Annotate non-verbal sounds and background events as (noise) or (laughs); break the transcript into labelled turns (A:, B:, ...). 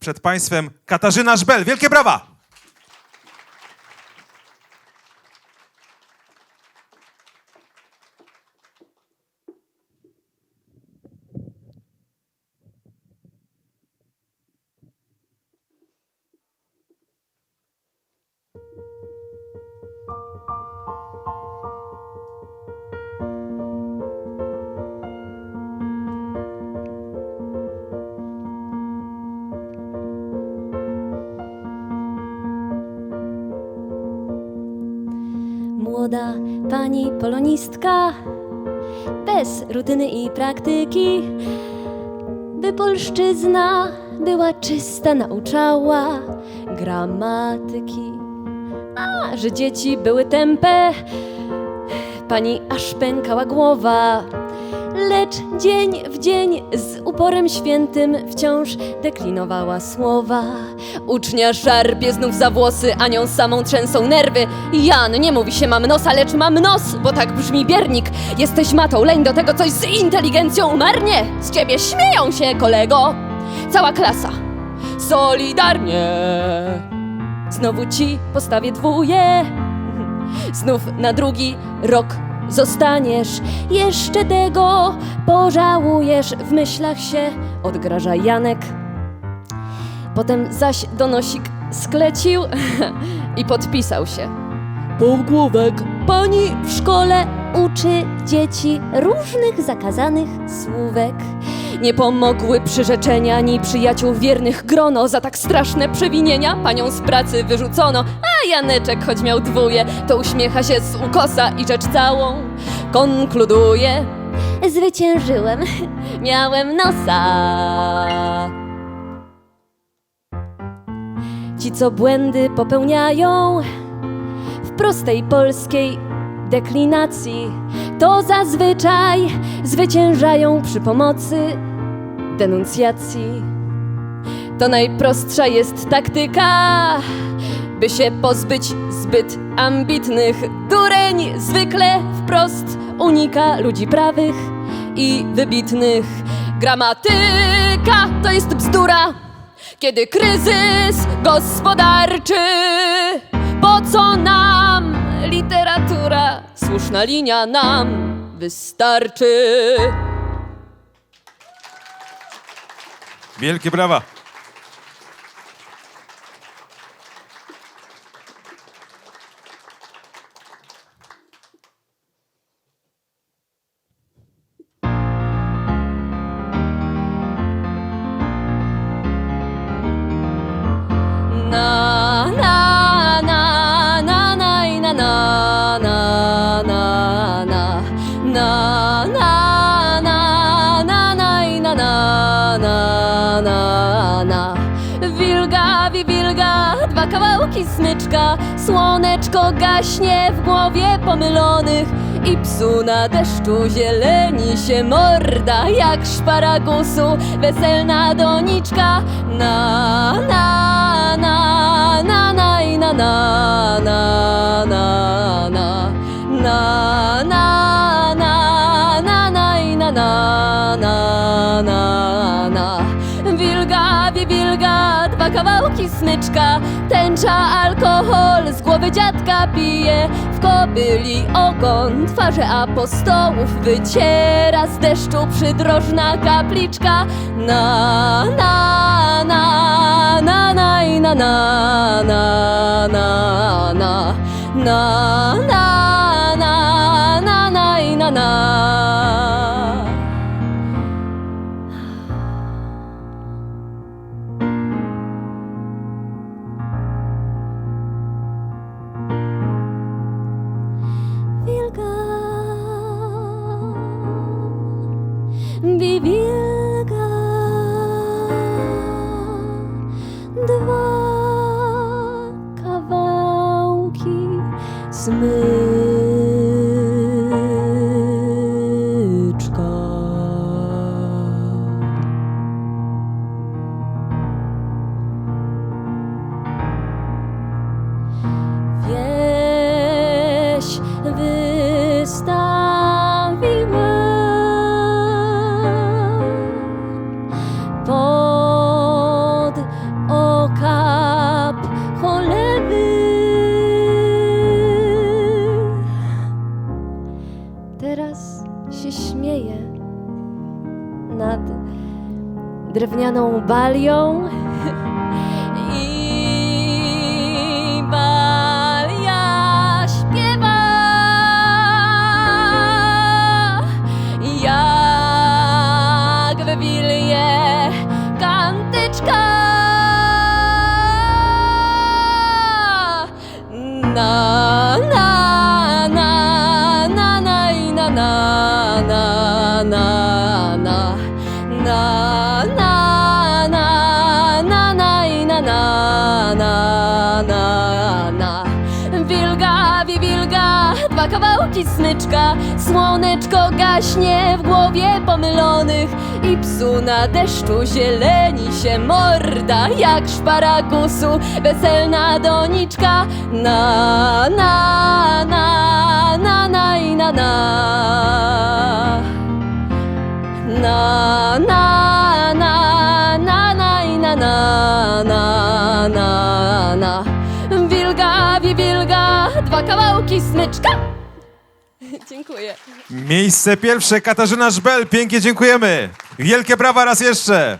A: przed Państwem Katarzyna Żbel. Wielkie brawa!
B: Młoda pani polonistka, bez rutyny i praktyki, by polszczyzna była czysta, nauczała gramatyki. A że dzieci były tępe, pani aż pękała głowa. Lecz dzień w dzień z uporem świętym wciąż deklinowała słowa. Ucznia szarpie znów za włosy, a nią samą trzęsą nerwy. Jan, nie mówi się mam nosa, lecz mam nos, bo tak brzmi biernik. Jesteś matą, leń do tego coś z inteligencją marnie. Z ciebie śmieją się, kolego. Cała klasa. Solidarnie. Znowu ci postawię dwóje. (laughs) Znów na drugi rok zostaniesz. Jeszcze tego pożałujesz. W myślach się odgraża Janek. Potem zaś donosik sklecił (laughs) i podpisał się. Półgłówek. Pani w szkole uczy dzieci różnych zakazanych słówek. Nie pomogły przyrzeczenia ani przyjaciół wiernych grono. Za tak straszne przewinienia panią z pracy wyrzucono. A Janeczek, choć miał dwóje, to uśmiecha się z ukosa i rzecz całą konkluduje. Zwyciężyłem, miałem nosa. Ci, co błędy popełniają w prostej polskiej deklinacji, to zazwyczaj zwyciężają przy pomocy denuncjacji. To najprostsza jest taktyka, by się pozbyć zbyt ambitnych. Dureń zwykle wprost unika ludzi prawych i wybitnych. Gramatyka to jest bzdura, kiedy kryzys gospodarczy. Po co nam literatura? Słuszna linia nam wystarczy.
A: Wielkie brawa!
B: Dwa kawałki smyczka Słoneczko gaśnie w głowie pomylonych i psu na deszczu zieleni się morda jak szparagusu weselna doniczka na na na na na i na na na na na na na na na na i na na na kawałki smyczka Tęcza alkohol z głowy dziadka pije W kobyli ogon twarze apostołów Wyciera z deszczu przydrożna kapliczka Na na na na na na na na na na na na nad drewnianą balią. (laughs) I balia śpiewa. Jak wywilje kantyczka. Na kawałki smyczka Słoneczko gaśnie w głowie pomylonych I psu na deszczu zieleni się morda Jak szparagusu. Weselna doniczka Na, na, na, na, na, i na, na. Na na na na na i na na na na na. Wilga, wi wilga, dwa kawałki smyczka (laughs) Dziękuję.
A: Miejsce pierwsze Katarzyna Żbel, pięknie dziękujemy. Wielkie brawa raz jeszcze.